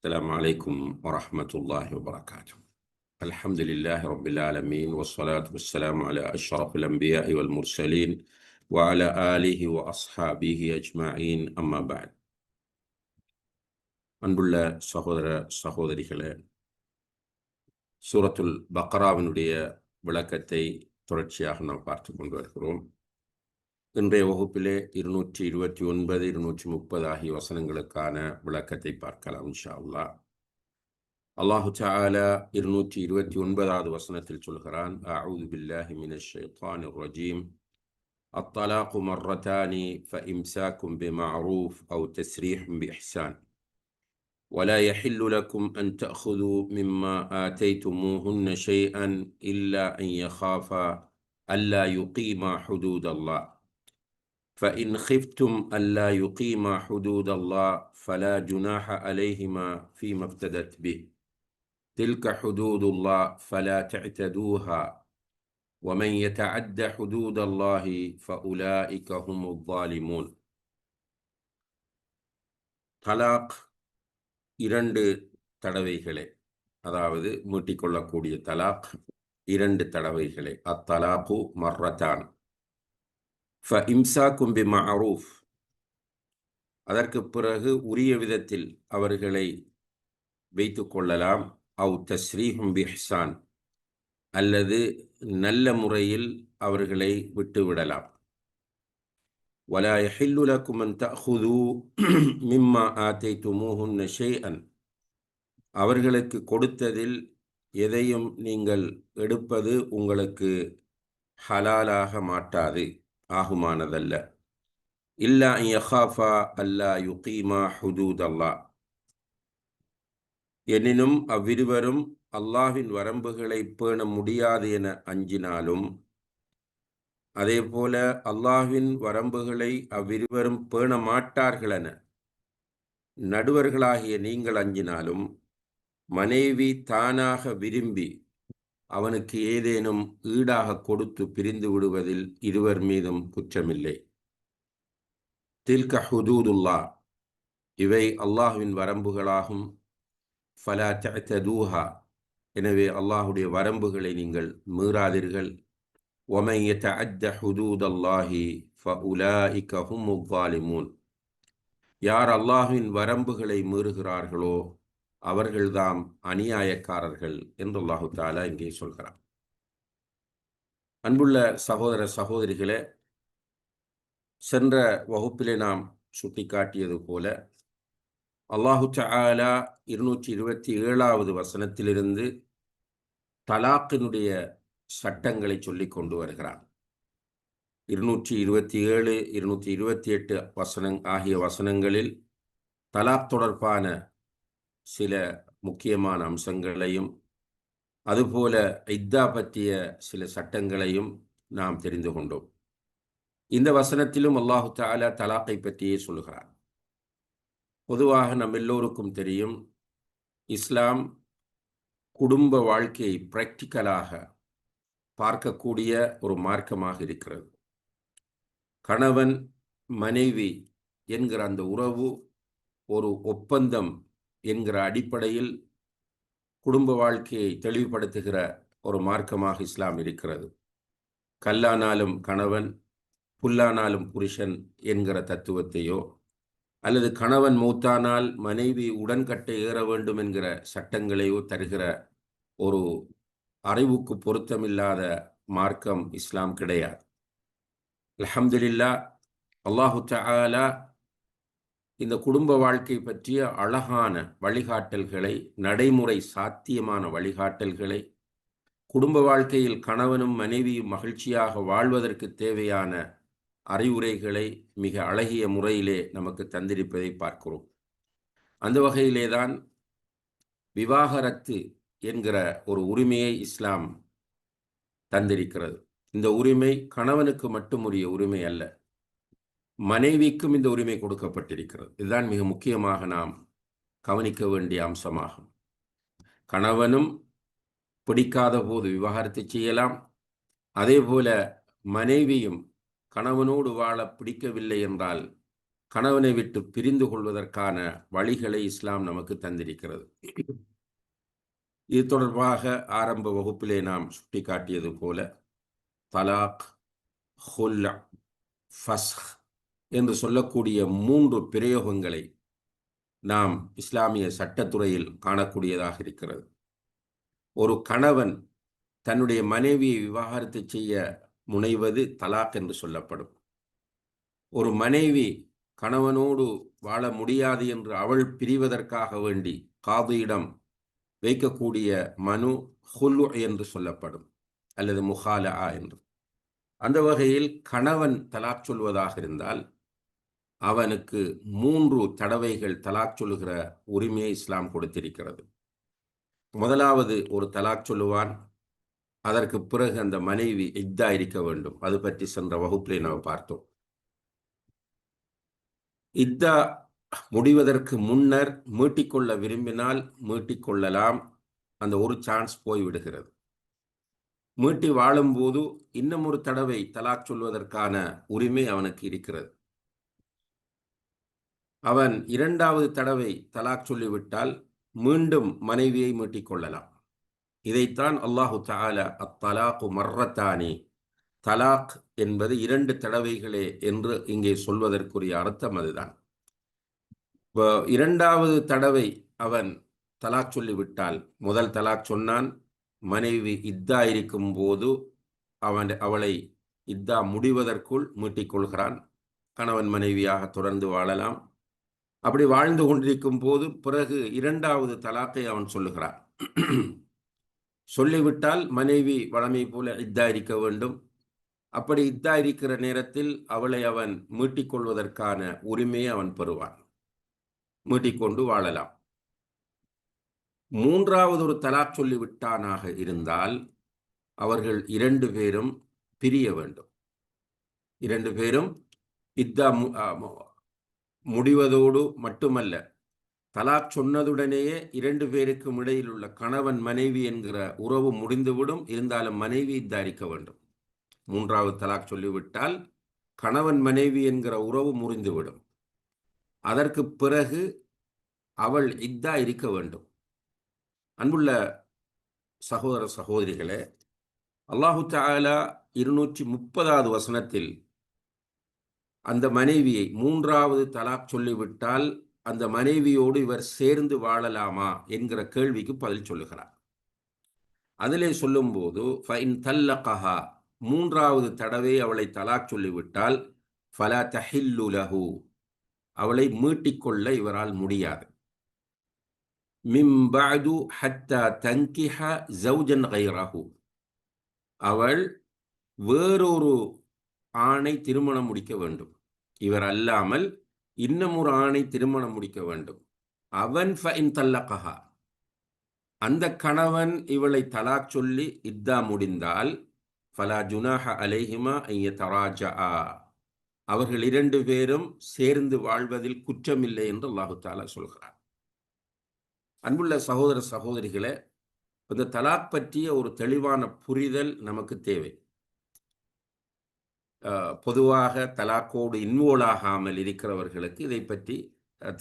السلام عليكم ورحمة الله وبركاته الحمد لله رب العالمين والصلاة والسلام على أشرف الأنبياء والمرسلين وعلى آله وأصحابه أجمعين أما بعد அன்புள்ள சகோதர சகோதரிகளே சூரத்துல் பக்ராவினுடைய விளக்கத்தை தொடர்ச்சியாக நாம் பார்த்து கொண்டு வருகிறோம் இன்றைய வகுப்பிலே இருநூற்றி இருபத்தி ஒன்பது இருநூற்றி முப்பது ஆகிய வசனங்களுக்கான விளக்கத்தை பார்க்கலாம் இன்ஷா அல்லா அல்லாஹு தாலா இருநூற்றி இருபத்தி ஒன்பதாவது வசனத்தில் சொல்கிறான் அவுது பில்லாஹி மின ஷைத்தான் ரஜீம் الطلاق مرتان فإمساك بمعروف أو تسريح بإحسان ولا يحل لكم أن تأخذوا مما آتيتموهن شيئا إلا أن يخافا ألا يقيما حدود الله فإن خفتم ألا يقيما حدود الله فلا جناح عليهما فيما افتدت به تلك حدود الله فلا تعتدوها ومن يتعد حدود الله فأولئك هم الظالمون தலாக் இரண்டு தடவைகளே அதாவது மீட்டிக்கொள்ளக்கூடிய தலாக் இரண்டு தடவைகளே அத்தலாக்கு மர்ரத்தான் ஃப இம்சாக்கும் பி மஅரூஃப் அதற்கு பிறகு உரிய விதத்தில் அவர்களை வைத்து கொள்ளலாம் அவு தஸ்ரீஹும் பிஹ்சான் அல்லது நல்ல முறையில் அவர்களை விட்டுவிடலாம் ولا يحل لكم أن تأخذوا مما آتيتموهن شيئا அவர்களுக்கு கொடுத்ததில் எதையும் நீங்கள் எடுப்பது உங்களுக்கு ஹலாலாக மாட்டாது ஆகுமானதல்ல. இல்லா யஹாஃபா அல்லா யுகீமா ஹுதூத் அல்லா எனினும் அவ்விருவரும் அல்லாஹின் வரம்புகளை பேண முடியாது என அஞ்சினாலும் அதே போல அல்லாஹின் வரம்புகளை அவ்விருவரும் பேண மாட்டார்கள் என நடுவர்களாகிய நீங்கள் அஞ்சினாலும் மனைவி தானாக விரும்பி அவனுக்கு ஏதேனும் ஈடாக கொடுத்து பிரிந்து விடுவதில் இருவர் மீதும் குற்றமில்லை. தில்க ஹுதூதுல்லா இவை அல்லாஹுவின் வரம்புகளாகும். ஃபலா தூஹா எனவே அல்லாஹுடைய வரம்புகளை நீங்கள் மீறாதீர்கள். ஒமைய தஜ்த ஹுதூத் அல்லாஹி ஃப உலா இக்கஹும் யார் அல்லாஹுவின் வரம்புகளை மீறுகிறார்களோ அவர்கள்தாம் அநியாயக்காரர்கள் என்று அல்லாஹு தாலா இங்கே சொல்கிறார் அன்புள்ள சகோதர சகோதரிகளே சென்ற வகுப்பிலே நாம் சுட்டிக்காட்டியது போல அல்லாஹு சாலா இருநூற்றி இருபத்தி ஏழாவது வசனத்திலிருந்து தலாக்கினுடைய சட்டங்களை சொல்லி கொண்டு வருகிறார் இருநூற்றி இருபத்தி ஏழு இருநூற்றி இருபத்தி எட்டு வசனங் ஆகிய வசனங்களில் தலாக் தொடர்பான சில முக்கியமான அம்சங்களையும் அதுபோல இத்தா பற்றிய சில சட்டங்களையும் நாம் தெரிந்து கொண்டோம். இந்த வசனத்திலும் அல்லாஹு தாலா தலாக்கை பற்றியே சொல்கிறார் பொதுவாக நம் எல்லோருக்கும் தெரியும் இஸ்லாம் குடும்ப வாழ்க்கையை பிராக்டிக்கலாக பார்க்கக்கூடிய ஒரு மார்க்கமாக இருக்கிறது. கணவன் மனைவி என்கிற அந்த உறவு ஒரு ஒப்பந்தம் என்கிற அடிப்படையில் குடும்ப வாழ்க்கையை தெளிவுபடுத்துகிற ஒரு மார்க்கமாக இஸ்லாம் இருக்கிறது. கல்லானாலும் கணவன் புல்லானாலும் புருஷன் என்கிற தத்துவத்தையோ அல்லது கணவன் மூத்தானால் மனைவி உடன்கட்டை ஏற வேண்டும் என்கிற சட்டங்களையோ தருகிற ஒரு அறிவுக்கு பொருத்தமில்லாத மார்க்கம் இஸ்லாம் கிடையாது. அலமதுல்லா அல்லாஹு தாலா இந்த குடும்ப வாழ்க்கை பற்றிய அழகான வழிகாட்டல்களை நடைமுறை சாத்தியமான வழிகாட்டல்களை குடும்ப வாழ்க்கையில் கணவனும் மனைவியும் மகிழ்ச்சியாக வாழ்வதற்கு தேவையான அறிவுரைகளை மிக அழகிய முறையிலே நமக்கு தந்திருப்பதை பார்க்கிறோம். அந்த வகையிலே தான் விவாகரத்து என்கிற ஒரு உரிமையை இஸ்லாம் தந்திருக்கிறது. இந்த உரிமை கணவனுக்கு மட்டும் உரிய உரிமை அல்ல மனைவிக்கும் இந்த உரிமை கொடுக்கப்பட்டிருக்கிறது. இதுதான் மிக முக்கியமாக நாம் கவனிக்க வேண்டிய அம்சமாகும். கணவனும் பிடிக்காத போது விவாகரத்து செய்யலாம். அதே போல மனைவியும் கணவனோடு வாழ பிடிக்கவில்லை என்றால் கணவனை விட்டு பிரிந்து கொள்வதற்கான வழிகளை இஸ்லாம் நமக்கு தந்திருக்கிறது. இது தொடர்பாக ஆரம்ப வகுப்பிலே நாம் சுட்டிக்காட்டியது போல தலாக் ஹுல்லா ஃபஸ்ஹ் என்று சொல்லக்கூடிய மூன்று பிரயோகங்களை நாம் இஸ்லாமிய சட்டத்துறையில் காணக்கூடியதாக இருக்கிறது. ஒரு கணவன் தன்னுடைய மனைவியை விவாகரத்து செய்ய முனைவது தலாக் என்று சொல்லப்படும். ஒரு மனைவி கணவனோடு வாழ முடியாது என்று அவள் பிரிவதற்காக வேண்டி காதியிடம் வைக்கக்கூடிய மனு ஹுல்லு என்று சொல்லப்படும் அல்லது முஹாலா என்று. அந்த வகையில் கணவன் தலாக் சொல்வதாக இருந்தால் அவனுக்கு மூன்று தடவைகள் தலாக் சொல்லுகிற உரிமையை இஸ்லாம் கொடுத்திருக்கிறது. முதலாவது ஒரு தலாக் சொல்லுவான். அதற்கு பிறகு அந்த மனைவி இத்தா இருக்க வேண்டும். அது பற்றி சென்ற வகுப்பிலே நாம் பார்த்தோம். இத்தா முடிவதற்கு முன்னர் மீட்டிக்கொள்ள விரும்பினால் மீட்டிக்கொள்ளலாம். அந்த ஒரு சான்ஸ் போய்விடுகிறது மீட்டி வாழும்போது இன்னும் ஒரு தடவை தலாக் சொல்வதற்கான உரிமை அவனுக்கு இருக்கிறது. அவன் இரண்டாவது தடவை தலாக் சொல்லிவிட்டால் மீண்டும் மனைவியை மீட்டிக் கொள்ளலாம் இதைத்தான் அல்லாஹு தால அத்தலாக்கு மர்ரத்தானி தலாக் என்பது இரண்டு தடவைகளே என்று இங்கே சொல்வதற்குரிய அர்த்தம் அதுதான். இரண்டாவது தடவை அவன் தலாக் சொல்லிவிட்டால் முதல் தலாக் சொன்னான் மனைவி இத்தா இருக்கும் போது அவன் அவளை இத்தா முடிவதற்குள் மீட்டிக் கொள்கிறான் கணவன் மனைவியாக தொடர்ந்து வாழலாம். அப்படி வாழ்ந்து கொண்டிருக்கும் போது பிறகு இரண்டாவது தலாக்கை அவன் சொல்லுகிறான். சொல்லிவிட்டால் மனைவி வளமை போல இத்தா இருக்க வேண்டும். அப்படி இத்தா இருக்கிற நேரத்தில் அவளை அவன் மீட்டிக்கொள்வதற்கான உரிமையை அவன் பெறுவான். மீட்டிக்கொண்டு வாழலாம். மூன்றாவது ஒரு தலா சொல்லிவிட்டானாக இருந்தால் அவர்கள் இரண்டு பேரும் பிரிய வேண்டும். இரண்டு பேரும் இத்தா முடிவதோடு மட்டுமல்ல தலாக் சொன்னதுடனேயே இரண்டு பேருக்கும் இடையில் உள்ள கணவன் மனைவி என்கிற உறவு முடிந்துவிடும். இருந்தாலும் மனைவி இத்தாரிக்க வேண்டும். மூன்றாவது தலாக் சொல்லிவிட்டால் கணவன் மனைவி என்கிற உறவு முறிந்துவிடும். அதற்கு பிறகு அவள் இத்தா இருக்க வேண்டும். அன்புள்ள சகோதர சகோதரிகளே அல்லாஹு தாலா இருநூற்றி முப்பதாவது வசனத்தில் அந்த மனைவியை மூன்றாவது தலாக் சொல்லிவிட்டால் அந்த மனைவியோடு இவர் சேர்ந்து வாழலாமா என்கிற கேள்விக்கு பதில் சொல்லுகிறார். அதிலே சொல்லும்போது ஃபைன் தல்லகஹா மூன்றாவது தடவை அவளை தலாக் சொல்லிவிட்டால் ஃபலா தஹில்லுலஹு அவளை மீட்டிக்கொள்ள இவரால் முடியாது. மிம்பாது ஹத்தா தங்கிஹ ஜவுஜன் கைரஹு அவள் வேறொரு ஆணை திருமணம் முடிக்க வேண்டும். இவர் அல்லாமல் இன்னும் ஒரு ஆணை திருமணம் முடிக்க வேண்டும். அவன் தல்லகஹா. அந்த கணவன் இவளை தலாக் சொல்லி இத்தா முடிந்தால் ஃபலா ஜுனாஹ அலைஹிமா ஐய தராஜா அவர்கள் இரண்டு பேரும் சேர்ந்து வாழ்வதில் குற்றமில்லை என்று அல்லாஹு தாலா சொல்கிறார். அன்புள்ள சகோதர சகோதரிகளை இந்த தலாக் பற்றிய ஒரு தெளிவான புரிதல் நமக்கு தேவை. பொதுவாக தலாக்கோடு இன்வோல் ஆகாமல் இருக்கிறவர்களுக்கு இதை பற்றி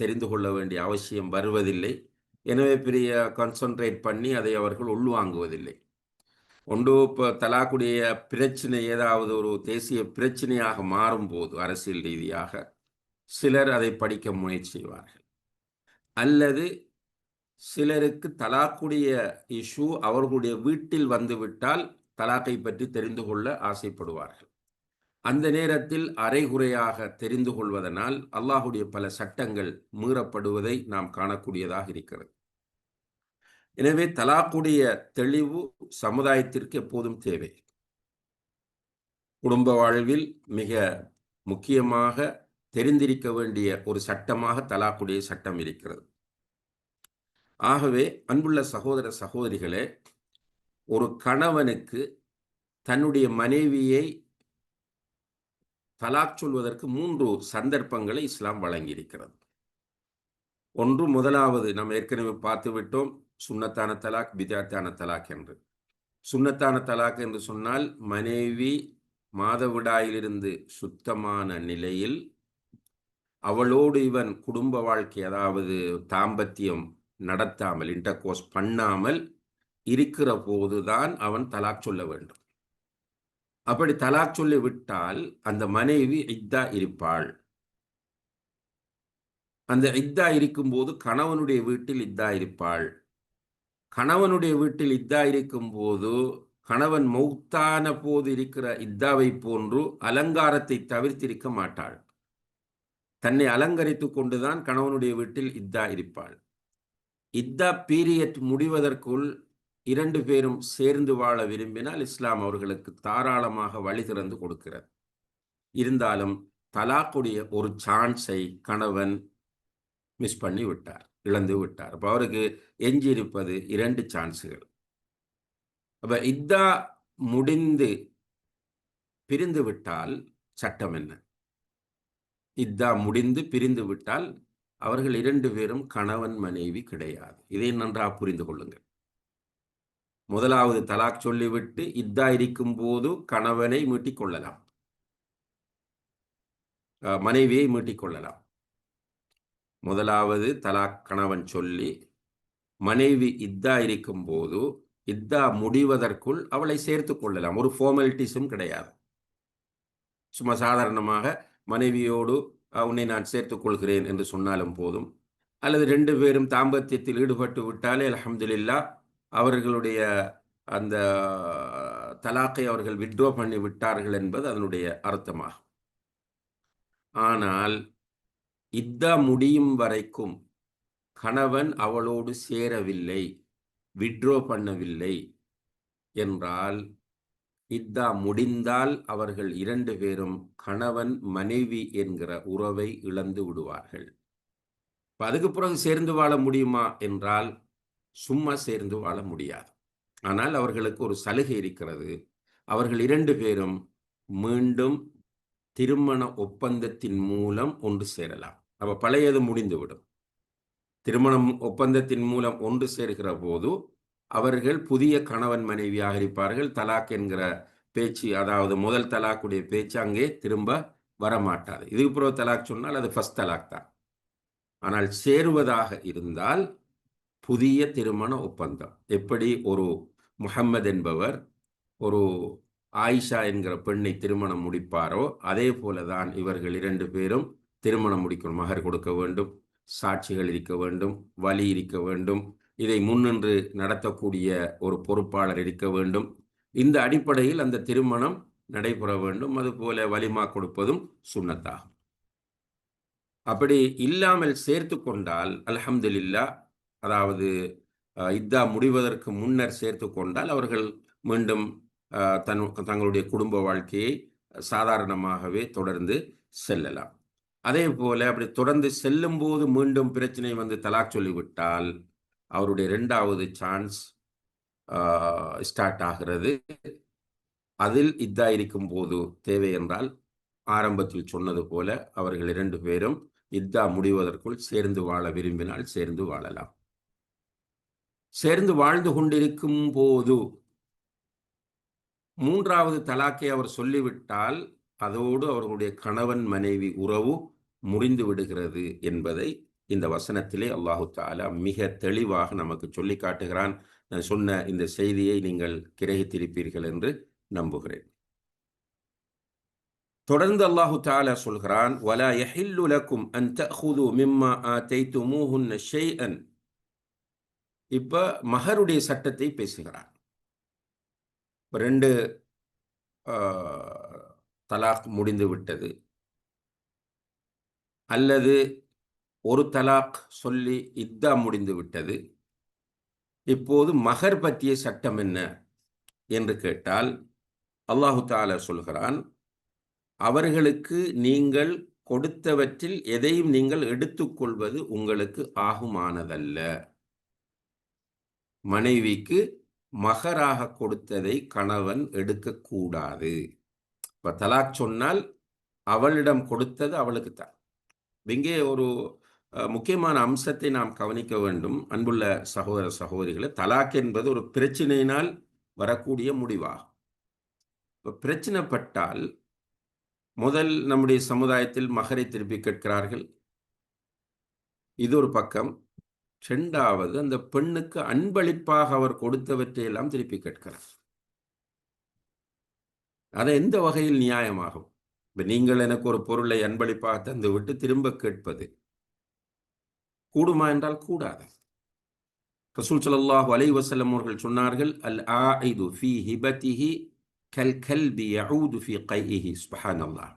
தெரிந்து கொள்ள வேண்டிய அவசியம் வருவதில்லை. எனவே பெரிய கான்சன்ட்ரேட் பண்ணி அதை அவர்கள் உள்வாங்குவதில்லை. ஒன்று இப்போ தலாக்குடைய பிரச்சனை ஏதாவது ஒரு தேசிய பிரச்சனையாக மாறும்போது அரசியல் ரீதியாக சிலர் அதை படிக்க முயற்சி செய்வார்கள். அல்லது சிலருக்கு தலாக்குடைய இஷ்யூ அவர்களுடைய வீட்டில் வந்துவிட்டால் தலாக்கை பற்றி தெரிந்து கொள்ள ஆசைப்படுவார்கள். அந்த நேரத்தில் அரைகுறையாக தெரிந்து கொள்வதனால் அல்லாஹுடைய பல சட்டங்கள் மீறப்படுவதை நாம் காணக்கூடியதாக இருக்கிறது. எனவே தலாக்குடைய தெளிவு சமுதாயத்திற்கு எப்போதும் தேவை. குடும்ப வாழ்வில் மிக முக்கியமாக தெரிந்திருக்க வேண்டிய ஒரு சட்டமாக தலாக்குடைய சட்டம் இருக்கிறது. ஆகவே அன்புள்ள சகோதர சகோதரிகளே ஒரு கணவனுக்கு தன்னுடைய மனைவியை தலாக் சொல்வதற்கு மூன்று சந்தர்ப்பங்களை இஸ்லாம் வழங்கியிருக்கிறது. ஒன்று முதலாவது நாம் ஏற்கனவே பார்த்து விட்டோம் சுண்ணத்தான தலாக் பிதாத்தான தலாக் என்று. சுண்ணத்தான தலாக் என்று சொன்னால் மனைவி மாதவிடாயிலிருந்து சுத்தமான நிலையில் அவளோடு இவன் குடும்ப வாழ்க்கை அதாவது தாம்பத்தியம் நடத்தாமல் இன்டர்கோர்ஸ் பண்ணாமல் இருக்கிற போதுதான் அவன் தலாக் சொல்ல வேண்டும். அப்படி தலாக் சொல்லி விட்டால் அந்த மனைவி இத்தா இருப்பாள். அந்த இத்தா இருக்கும்போது கணவனுடைய வீட்டில் இத்தா இருப்பாள். கணவனுடைய வீட்டில் இத்தா இருக்கும்போது கணவன் மௌத்தான போது இருக்கிற இத்தாவை போன்று அலங்காரத்தை தவிர்த்திருக்க மாட்டாள். தன்னை அலங்கரித்து கொண்டுதான் கணவனுடைய வீட்டில் இத்தா இருப்பாள். இத்தா பீரியட் முடிவதற்குள் இரண்டு பேரும் சேர்ந்து வாழ விரும்பினால் இஸ்லாம் அவர்களுக்கு தாராளமாக வழி திறந்து கொடுக்கிறது இருந்தாலும் தலாக்குடைய ஒரு சான்ஸை கணவன் மிஸ் பண்ணி விட்டார் இழந்து விட்டார். அப்போ அவருக்கு எஞ்சியிருப்பது இரண்டு சான்ஸுகள் அப்ப இத்தா முடிந்து பிரிந்து விட்டால் சட்டம் என்ன? இத்தா முடிந்து பிரிந்து விட்டால் அவர்கள் இரண்டு பேரும் கணவன் மனைவி கிடையாது. இதை நன்றாக புரிந்து கொள்ளுங்கள். முதலாவது தலாக் சொல்லிவிட்டு இத்தா இருக்கும் போது கணவனை மீட்டிக் கொள்ளலாம் மனைவியை மீட்டிக் கொள்ளலாம் முதலாவது தலாக் கணவன் சொல்லி மனைவி இத்தா இருக்கும் போது இத்தா முடிவதற்குள் அவளை சேர்த்து கொள்ளலாம். ஒரு ஃபார்மாலிட்டிஸும் கிடையாது. சும்மா சாதாரணமாக மனைவியோடு உன்னை நான் சேர்த்துக் கொள்கிறேன் என்று சொன்னாலும் போதும். அல்லது ரெண்டு பேரும் தாம்பத்தியத்தில் ஈடுபட்டு விட்டாலே அலமதுல்லா அவர்களுடைய அந்த தலாக்கை அவர்கள் விட்ரோ பண்ணி விட்டார்கள் என்பது அதனுடைய அர்த்தமாகும். ஆனால் இத்தா முடியும் வரைக்கும் கணவன் அவளோடு சேரவில்லை விட்ரோ பண்ணவில்லை என்றால் இத்தா முடிந்தால் அவர்கள் இரண்டு பேரும் கணவன் மனைவி என்கிற உறவை இழந்து விடுவார்கள். அதுக்கு பிறகு சேர்ந்து வாழ முடியுமா என்றால் சும்மா சேர்ந்து வாழ முடியாது. ஆனால் அவர்களுக்கு ஒரு சலுகை இருக்கிறது. அவர்கள் இரண்டு பேரும் மீண்டும் திருமண ஒப்பந்தத்தின் மூலம் ஒன்று சேரலாம். அப்ப பழையது முடிந்துவிடும். திருமணம் ஒப்பந்தத்தின் மூலம் ஒன்று சேர்கிற போது அவர்கள் புதிய கணவன் மனைவியாக இருப்பார்கள். தலாக் என்கிற பேச்சு அதாவது முதல் தலாக்குடைய பேச்சு அங்கே திரும்ப வரமாட்டாது. இதுக்கு பிறகு தலாக் சொன்னால் அது ஃபஸ்ட் தலாக் தான். ஆனால் சேருவதாக இருந்தால் புதிய திருமண ஒப்பந்தம். எப்படி ஒரு முகம்மது என்பவர் ஒரு ஆயிஷா என்கிற பெண்ணை திருமணம் முடிப்பாரோ அதே போலதான் இவர்கள் இரண்டு பேரும் திருமணம் முடிக்கணும். மகர் கொடுக்க வேண்டும் சாட்சிகள் இருக்க வேண்டும் வலி இருக்க வேண்டும் இதை முன்னின்று நடத்தக்கூடிய ஒரு பொறுப்பாளர் இருக்க வேண்டும். இந்த அடிப்படையில் அந்த திருமணம் நடைபெற வேண்டும். அதுபோல வலிமா கொடுப்பதும் சுண்ணத்தாகும். அப்படி இல்லாமல் சேர்த்து கொண்டால் அலஹம்துல்லா அதாவது இத்தா முடிவதற்கு முன்னர் சேர்த்து கொண்டால் அவர்கள் மீண்டும் தன் தங்களுடைய குடும்ப வாழ்க்கையை சாதாரணமாகவே தொடர்ந்து செல்லலாம். அதே போல அப்படி தொடர்ந்து செல்லும் போது மீண்டும் பிரச்சனை வந்து தலாக் சொல்லிவிட்டால் அவருடைய ரெண்டாவது சான்ஸ் ஸ்டார்ட் ஆகிறது. அதில் இதா இருக்கும் போது தேவை என்றால் ஆரம்பத்தில் சொன்னது போல அவர்கள் இரண்டு பேரும் இத்தா முடிவதற்குள் சேர்ந்து வாழ விரும்பினால் சேர்ந்து வாழலாம். சேர்ந்து வாழ்ந்து கொண்டிருக்கும் போது மூன்றாவது தலாக்கை அவர் சொல்லிவிட்டால் அதோடு அவர்களுடைய கணவன் மனைவி உறவு முறிந்து விடுகிறது என்பதை இந்த வசனத்திலே அல்லாஹு தாலா மிக தெளிவாக நமக்கு சொல்லி காட்டுகிறான். நான் சொன்ன இந்த செய்தியை நீங்கள் கிரகித்திருப்பீர்கள் என்று நம்புகிறேன். தொடர்ந்து அல்லாஹு தாலா சொல்கிறான் வலா யஹில்லுலக்கும் அன் தஹுது மிம்மா ஆதைத்துமூஹுன்ன ஷைஅன் இப்போ மகருடைய சட்டத்தை பேசுகிறான் ரெண்டு தலாக் முடிந்து விட்டது. அல்லது ஒரு தலாக் சொல்லி இத்தா முடிந்து விட்டது. இப்போது மகர் பற்றிய சட்டம் என்ன என்று கேட்டால் அல்லாஹு தாலா சொல்கிறான் அவர்களுக்கு நீங்கள் கொடுத்தவற்றில் எதையும் நீங்கள் எடுத்துக்கொள்வது உங்களுக்கு ஆகுமானதல்ல. மனைவிக்கு மகராக கொடுத்ததை கணவன் எடுக்கக்கூடாது இப்ப தலாக் சொன்னால் அவளிடம் கொடுத்தது அவளுக்கு தான். இங்கே ஒரு முக்கியமான அம்சத்தை நாம் கவனிக்க வேண்டும். அன்புள்ள சகோதர சகோதரிகளை தலாக் என்பது ஒரு பிரச்சனையினால் வரக்கூடிய முடிவாகும். இப்போ பிரச்சனைப்பட்டால் முதல் நம்முடைய சமுதாயத்தில் மகரை திருப்பி கேட்கிறார்கள். இது ஒரு பக்கம். ரெண்டாவது அந்த பெண்ணுக்கு அன்பளிப்பாக அவர் கொடுத்தவற்றையெல்லாம் திருப்பி கேட்கிறார். அதை எந்த வகையில் நியாயமாகும்? இப்போ நீங்கள் எனக்கு ஒரு பொருளை அன்பளிப்பாக தந்து விட்டு திரும்ப கேட்பது கூடுமா என்றால் கூடாது. ரசூல் ஸல்லல்லாஹு அலை வசலம் அவர்கள் சொன்னார்கள் அல் ஆயிது ஃபீ ஹிபதிஹி கல் கல்பி யஊது ஃபீ கைஹி சுப்ஹானல்லாஹ்.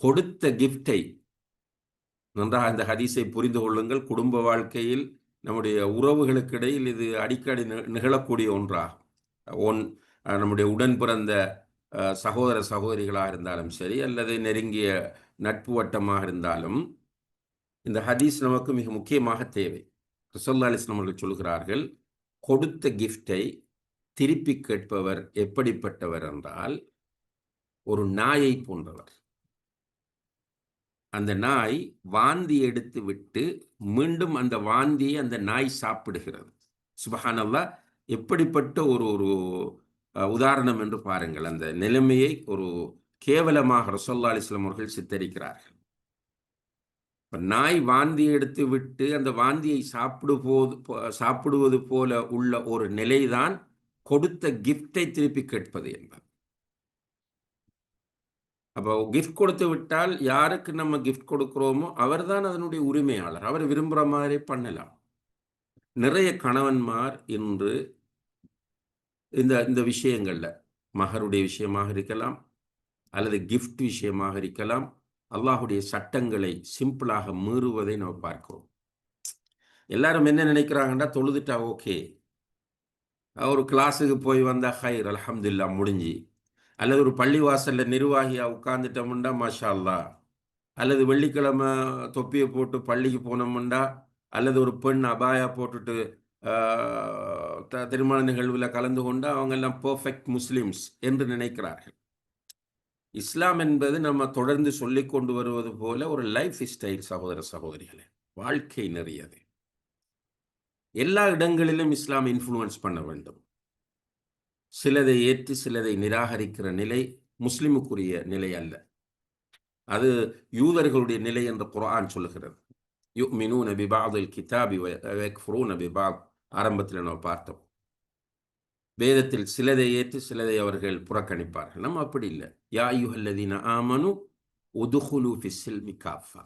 கொடுத்த கிஃப்டை நன்றாக இந்த ஹதீஸை புரிந்து கொள்ளுங்கள். குடும்ப வாழ்க்கையில் நம்முடைய உறவுகளுக்கு இடையில் இது அடிக்கடி நி- நிகழக்கூடிய ஒன்றாகும். ஒன் நம்முடைய உடன் பிறந்த சகோதர சகோதரிகளாக இருந்தாலும் சரி அல்லது நெருங்கிய நட்பு வட்டமாக இருந்தாலும் இந்த ஹதீஸ் நமக்கு மிக முக்கியமாக தேவை. ரசல்லா அலிஸ்லாம் அவர்கள் சொல்கிறார்கள் கொடுத்த கிஃப்டை திருப்பி கேட்பவர் எப்படிப்பட்டவர் என்றால் ஒரு நாயை போன்றவர். அந்த நாய் வாந்தி எடுத்து விட்டு மீண்டும் அந்த வாந்தியை அந்த நாய் சாப்பிடுகிறது. சுபஹானல்லா எப்படிப்பட்ட ஒரு ஒரு உதாரணம் என்று பாருங்கள். அந்த நிலைமையை ஒரு கேவலமாக ரசோல்லா அலிஸ்லாம் அவர்கள் சித்தரிக்கிறார்கள். நாய் வாந்தி எடுத்து விட்டு அந்த வாந்தியை சாப்பிடுபோது போது சாப்பிடுவது போல உள்ள ஒரு நிலைதான் கொடுத்த கிஃப்டை திருப்பி கேட்பது என்பது. அப்போ கிஃப்ட் கொடுத்து விட்டால் யாருக்கு நம்ம கிஃப்ட் கொடுக்கிறோமோ அவர்தான் அதனுடைய உரிமையாளர். அவர் விரும்புகிற மாதிரி பண்ணலாம். நிறைய கணவன்மார் இன்று இந்த இந்த விஷயங்களில் மகருடைய விஷயமாக இருக்கலாம் அல்லது கிஃப்ட் விஷயமாக இருக்கலாம் அல்லாஹுடைய சட்டங்களை சிம்பிளாக மீறுவதை நம்ம பார்க்கிறோம். எல்லாரும் என்ன நினைக்கிறாங்கன்னா தொழுதுட்டா ஓகே ஒரு கிளாஸுக்கு போய் வந்தா ஹைர் அலமதுல்லா முடிஞ்சு. அல்லது ஒரு பள்ளிவாசல்ல நிர்வாகியா உட்கார்ந்துட்டோம்டா மாஷா அல்லது வெள்ளிக்கிழமை தொப்பியை போட்டு பள்ளிக்கு போனோம்டா அல்லது ஒரு பெண் அபாயா போட்டுட்டு ஆஹ், த- திருமண நிகழ்வில் கலந்து கொண்டு அவங்க எல்லாம் பெர்ஃபெக்ட் முஸ்லிம்ஸ் என்று நினைக்கிறார்கள். இஸ்லாம் என்பது நம்ம தொடர்ந்து சொல்லி கொண்டு வருவது போல ஒரு லைஃப் ஸ்டைல் சகோதர சகோதரிகளே. வாழ்க்கை நிறையது எல்லா இடங்களிலும் இஸ்லாம் இன்ஃப்ளூயன்ஸ் பண்ண வேண்டும். சிலதை ஏற்று சிலதை நிராகரிக்கிற நிலை முஸ்லிமுக்குரிய நிலை அல்ல. அது யூதர்களுடைய நிலை என்று குரான் சொல்லுகிறது. யுமினூன பிபாதில் கிதாபி வயக்ஃபுரூன பிபாத். ஆரம்பத்தில் நம்ம பார்த்தோம். வேதத்தில் சிலதை ஏற்று சிலதை அவர்கள் புறக்கணிப்பார்கள். நம்ம அப்படி இல்லை. யா யுஹல்லதீன ஆமனு உதுகுலு ஃபிஸ்ஸில் மிகாஃபா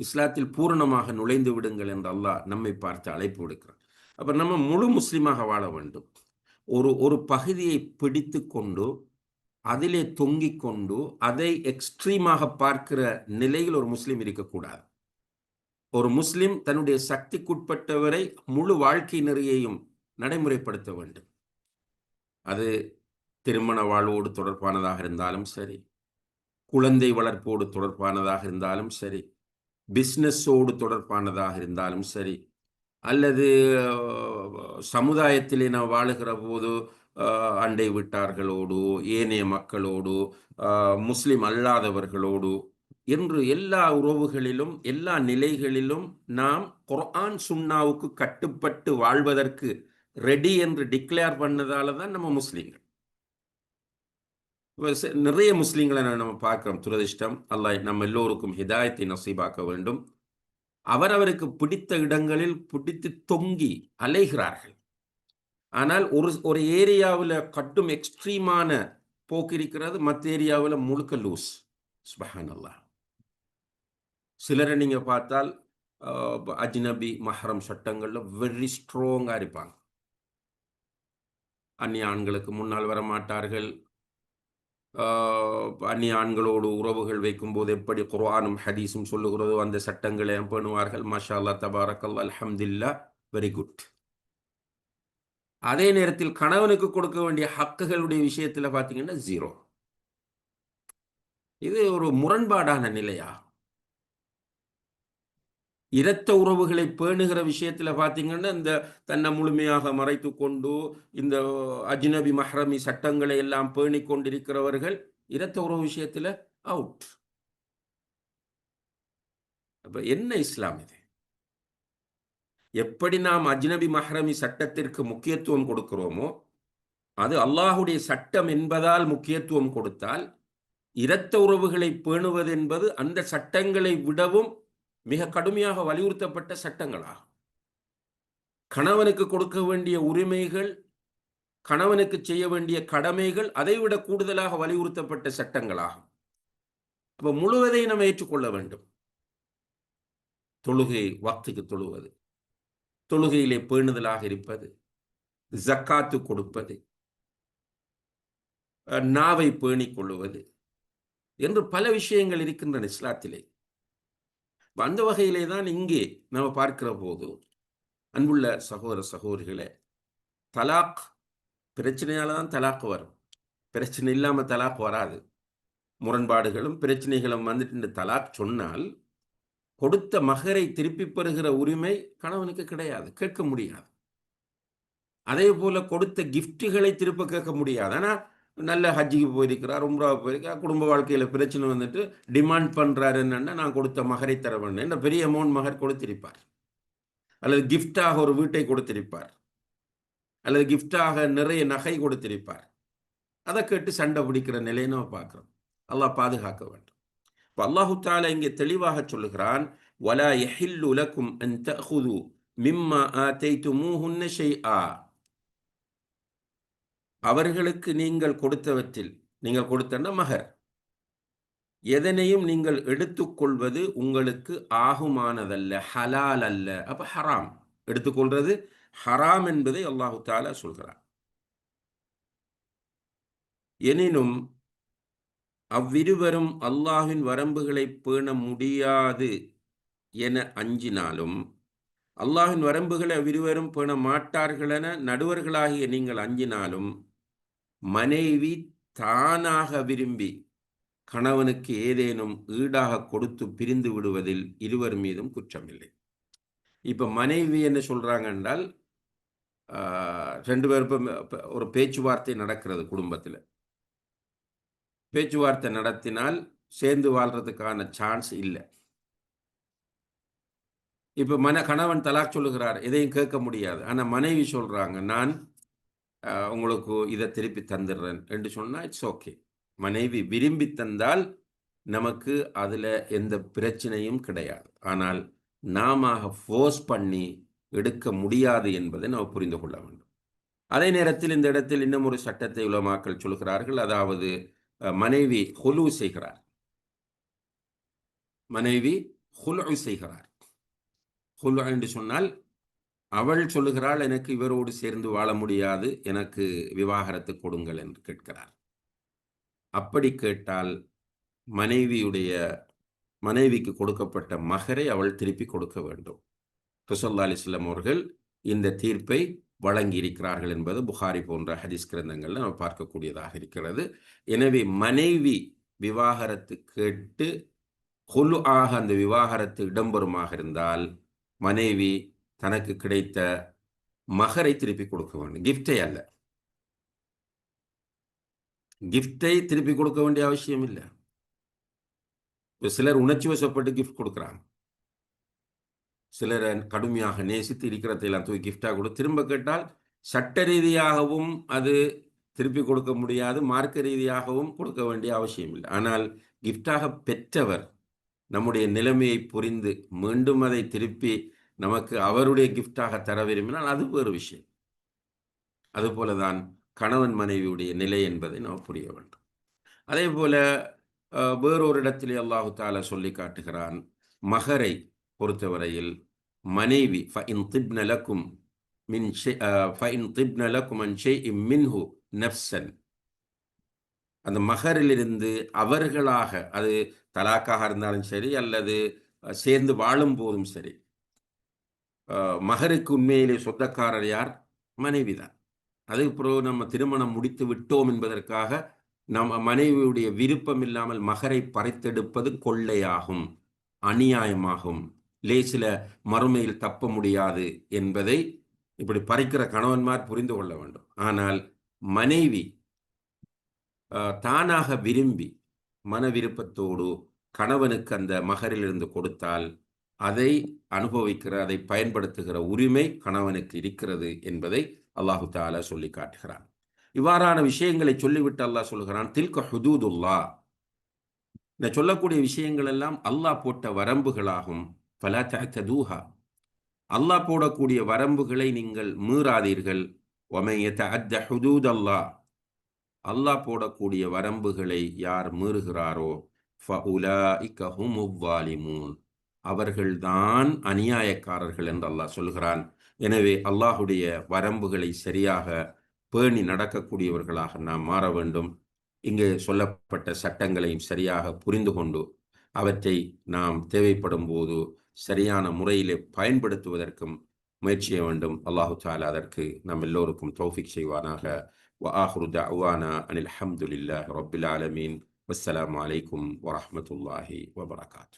இஸ்லாத்தில் பூரணமாக நுழைந்து விடுங்கள் என்று அல்லாஹ் நம்மை பார்த்து அழைப்பு விடுக்கிறார் அப்ப நம்ம முழு முஸ்லீமாக வாழ வேண்டும். ஒரு ஒரு பகுதியை பிடித்து கொண்டு அதிலே தொங்கிக் கொண்டு அதை எக்ஸ்ட்ரீமாக பார்க்கிற நிலையில் ஒரு முஸ்லீம் இருக்கக்கூடாது. ஒரு முஸ்லிம் தன்னுடைய சக்திக்குட்பட்டவரை முழு வாழ்க்கை நெறியையும் நடைமுறைப்படுத்த வேண்டும். அது திருமண வாழ்வோடு தொடர்பானதாக இருந்தாலும் சரி குழந்தை வளர்ப்போடு தொடர்பானதாக இருந்தாலும் சரி பிஸ்னஸோடு தொடர்பானதாக இருந்தாலும் சரி அல்லது சமுதாயத்திலே நாம் வாழுகிற போது அண்டை விட்டார்களோடு ஏனைய மக்களோடு முஸ்லிம் அல்லாதவர்களோடு என்று எல்லா உறவுகளிலும் எல்லா நிலைகளிலும் நாம் குர்ஆன் சுன்னாவுக்கு கட்டுப்பட்டு வாழ்வதற்கு ரெடி என்று டிக்ளேர் பண்ணதால தான் நம்ம முஸ்லீம்கள். நிறைய முஸ்லீம்களை நான் நம்ம பார்க்குறோம். துரதிர்ஷ்டம். அல்லாஹ் நம்ம எல்லோருக்கும் ஹிதாயத்தை நசீபாக்க வேண்டும். அவரவருக்கு பிடித்த இடங்களில் பிடித்து தொங்கி அலைகிறார்கள். ஆனால் ஒரு ஒரு ஏரியாவில் கட்டும் எக்ஸ்ட்ரீமான போக்கு இருக்கிறது மற்ற ஏரியாவில் முழுக்க லூஸ் சுபஹானல்லாஹ் சிலரை நீங்கள் பார்த்தால் அஜ்னபி மஹரம் சட்டங்களில் வெரி ஸ்ட்ராங்காக இருப்பாங்க. அந்நிய ஆண்களுக்கு முன்னால் வர மாட்டார்கள் அந்நிய ஆண்களோடு உறவுகள் வைக்கும்போது எப்படி குர்ஆனும் ஹதீஸும் சொல்லுகிறதோ அந்த சட்டங்களை பண்ணுவார்கள் மாஷா அல்லா தபாரக்கல் அல்ஹம்துல்லா வெரி குட் அதே நேரத்தில் கணவனுக்கு கொடுக்க வேண்டிய ஹக்குகளுடைய விஷயத்துல பாத்தீங்கன்னா ஜீரோ இது ஒரு முரண்பாடான நிலையா? இரத்த உறவுகளை பேணுகிற விஷயத்துல பார்த்தீங்கன்னா இந்த தன்னை முழுமையாக மறைத்து கொண்டு இந்த அஜ்னபி மஹ்ரமி சட்டங்களை எல்லாம் பேணி கொண்டிருக்கிறவர்கள் இரத்த உறவு விஷயத்துல அவுட் அப்போ என்ன இஸ்லாம் இது? எப்படி நாம் அஜ்னபி மஹ்ரமி சட்டத்திற்கு முக்கியத்துவம் கொடுக்கிறோமோ அது அல்லாஹுடைய சட்டம் என்பதால் முக்கியத்துவம் கொடுத்தால் இரத்த உறவுகளை பேணுவது என்பது அந்த சட்டங்களை விடவும் மிக கடுமையாக வலியுறுத்தப்பட்ட சட்டங்களாகும். கணவனுக்கு கொடுக்க வேண்டிய உரிமைகள் கணவனுக்கு செய்ய வேண்டிய கடமைகள் அதைவிட கூடுதலாக வலியுறுத்தப்பட்ட சட்டங்களாகும். அப்போ முழுவதை நம்ம ஏற்றுக்கொள்ள வேண்டும். தொழுகை வாக்துக்கு தொழுவது தொழுகையிலே பேணுதலாக இருப்பது ஜக்காத்து கொடுப்பது நாவை பேணிக் கொள்ளுவது என்று பல விஷயங்கள் இருக்கின்றன இஸ்லாத்திலே. அந்த வகையிலே தான் இங்கே நம்ம பார்க்கிற போது அன்புள்ள சகோதர சகோதரிகளே தலாக் பிரச்சனையால் தான் தலாக் வரும். பிரச்சனை இல்லாமல் தலாக் வராது. முரண்பாடுகளும் பிரச்சனைகளும் வந்துட்டு தலாக் சொன்னால் கொடுத்த மகரை திருப்பி பெறுகிற உரிமை கணவனுக்கு கிடையாது கேட்க முடியாது. அதே போல கொடுத்த கிஃப்ட்டுகளை திருப்ப கேட்க முடியாது. ஆனால் நல்ல ஹஜ்ஜிக்கு போயிருக்கிறார் உம்ராவுக்கு போயிருக்கிறார் குடும்ப வாழ்க்கையில் பிரச்சனை வந்துட்டு டிமாண்ட் பண்ணுறாரு என்னென்னா நான் கொடுத்த மகரை தர வேண்டும் என்ன பெரிய அமௌண்ட் மகர் கொடுத்திருப்பார். அல்லது கிஃப்டாக ஒரு வீட்டை கொடுத்திருப்பார். அல்லது கிஃப்டாக நிறைய நகை கொடுத்திருப்பார். அதை கேட்டு சண்டை பிடிக்கிற நிலையை நம்ம பார்க்குறோம். அல்லாஹ் பாதுகாக்க வேண்டும். இப்போ அல்லாஹு தாலா இங்கே தெளிவாக சொல்லுகிறான் வலா எஹில் உலக்கும் அன் தஹுது மிம்மா ஷெய் ஆ அவர்களுக்கு நீங்கள் கொடுத்தவற்றில் நீங்கள் கொடுத்தன மகர். எதனையும் நீங்கள் எடுத்துக்கொள்வது உங்களுக்கு ஆகுமானதல்ல ஹலால் அல்ல அப்ப ஹராம். எடுத்துக்கொள்றது ஹராம் என்பதை அல்லாஹு தாலா சொல்கிறார் எனினும் அவ்விருவரும் அல்லாஹின் வரம்புகளை பேண முடியாது என அஞ்சினாலும் அல்லாஹின் வரம்புகளை அவ்விருவரும் பேண மாட்டார்கள் என நடுவர்களாகிய நீங்கள் அஞ்சினாலும் மனைவி தானாக விரும்பி கணவனுக்கு ஏதேனும் ஈடாக கொடுத்து பிரிந்து விடுவதில் இருவர் மீதும் குற்றமில்லை. இப்போ மனைவி என்ன சொல்கிறாங்க என்றால் ரெண்டு பேருக்கும் ஒரு பேச்சுவார்த்தை நடக்கிறது குடும்பத்தில். பேச்சுவார்த்தை நடத்தினால் சேர்ந்து வாழ்றதுக்கான சான்ஸ் இல்லை. இப்போ மன கணவன் தலாக் சொல்லுகிறார் எதையும் கேட்க முடியாது. ஆனால் மனைவி சொல்கிறாங்க நான் உங்களுக்கு இதை திருப்பி தந்துடுறேன். என்று சொன்னால் இட்ஸ் ஓகே மனைவி விரும்பி தந்தால் நமக்கு அதில் எந்த பிரச்சனையும் கிடையாது. ஆனால் நாம ஃபோர்ஸ் பண்ணி எடுக்க முடியாது என்பதை நாம் புரிந்து கொள்ள வேண்டும். அதே நேரத்தில் இந்த இடத்தில் இன்னும் ஒரு சட்டத்தை உலமாக்கள் சொல்கிறார்கள். அதாவது மனைவி ஹொலு செய்கிறார். மனைவி ஹுலு செய்கிறார். ஹுலு என்று சொன்னால் அவள் சொல்லுகிறாள் எனக்கு இவரோடு சேர்ந்து வாழ முடியாது. எனக்கு விவாகரத்து கொடுங்கள் என்று கேட்கிறார். அப்படி கேட்டால் மனைவியுடைய மனைவிக்கு கொடுக்கப்பட்ட மகரை அவள் திருப்பி கொடுக்க வேண்டும். ருசல்லா அலிஸ்லாம் அவர்கள் இந்த தீர்ப்பை வழங்கி இருக்கிறார்கள் என்பது புகாரி போன்ற ஹதீஸ் கிரந்தங்கள்ல நம்ம பார்க்கக்கூடியதாக இருக்கிறது. எனவே மனைவி விவாகரத்து கேட்டு கொலு ஆக அந்த விவாகரத்து இடம்பெறுமாக இருந்தால் மனைவி தனக்கு கிடைத்த மகரை திருப்பி கொடுக்க வேண்டும். கிஃப்டை அல்ல. கிஃப்டை திருப்பி கொடுக்க வேண்டிய அவசியம் இல்லை. இப்போ சிலர் உணர்ச்சி வசப்பட்டு கிஃப்ட் கொடுக்குறாங்க. சிலரை கடுமையாக நேசித்து இருக்கிறதையெல்லாம் தூக்கி கிஃப்டாக கொடு. திரும்ப கேட்டால் சட்ட ரீதியாகவும் அது திருப்பி கொடுக்க முடியாது. மார்க்க ரீதியாகவும் கொடுக்க வேண்டிய அவசியம் இல்லை. ஆனால் கிஃப்டாக பெற்றவர் நம்முடைய நிலைமையை புரிந்து மீண்டும் அதை திருப்பி நமக்கு அவருடைய கிஃப்டாக தர விரும்பினால் அது வேறு விஷயம். அதுபோலதான் கணவன் மனைவியுடைய நிலை என்பதை நாம் புரிய வேண்டும். அதே போல வேறொரு இடத்திலே அல்லாஹு தாலா சொல்லி காட்டுகிறான் மகரை பொறுத்தவரையில் மனைவி திப்னலக்கும் மின் திப்னலக்கும் மின்ஹு நப்சன் அந்த மகரிலிருந்து அவர்களாக அது தலாக்காக இருந்தாலும் சரி அல்லது சேர்ந்து வாழும் போதும் சரி மகருக்கு உண்மையிலே சொந்தக்காரர் யார்? மனைவிதான். அதுக்கப்புறம் நம்ம திருமணம் முடித்து விட்டோம் என்பதற்காக நம்ம மனைவியுடைய விருப்பம் இல்லாமல் மகரை பறைத்தெடுப்பது கொள்ளையாகும் அநியாயமாகும். லேசில மறுமையில் தப்ப முடியாது என்பதை இப்படி பறிக்கிற கணவன்மார் புரிந்து கொள்ள வேண்டும். ஆனால் மனைவி தானாக விரும்பி மன விருப்பத்தோடு கணவனுக்கு அந்த மகரிலிருந்து கொடுத்தால் அதை அனுபவிக்கிற அதை பயன்படுத்துகிற உரிமை கணவனுக்கு இருக்கிறது என்பதை அல்லாஹு தாலா சொல்லி காட்டுகிறான். இவ்வாறான விஷயங்களை சொல்லிவிட்டு அல்லாஹ் சொல்கிறான் தில்க ஹுதூதுல்லா. இந்த சொல்லக்கூடிய விஷயங்கள் எல்லாம் அல்லாஹ் போட்ட வரம்புகளாகும். பல தூஹா அல்லாஹ் போடக்கூடிய வரம்புகளை நீங்கள் மீறாதீர்கள். ஒமைய அத்த ஹுதூத் அல்லாஹ் அல்லாஹ் போடக்கூடிய வரம்புகளை யார் மீறுகிறாரோ அவர்கள்தான் அநியாயக்காரர்கள் என்று அல்லாஹ் சொல்கிறான் எனவே அல்லாஹுடைய வரம்புகளை சரியாக பேணி நடக்கக்கூடியவர்களாக நாம் மாற வேண்டும் இங்கு சொல்லப்பட்ட சட்டங்களையும் சரியாக புரிந்து கொண்டு அவற்றை நாம் தேவைப்படும் போது சரியான முறையிலே பயன்படுத்துவதற்கும் முயற்சிய வேண்டும் அல்லாஹு தாலா அதற்கு நம் எல்லோருக்கும் தௌஃபிக் செய்வானாக وآخر دعوانا أن الحمد لله رب العالمين والسلام عليكم ورحمة الله وبركاته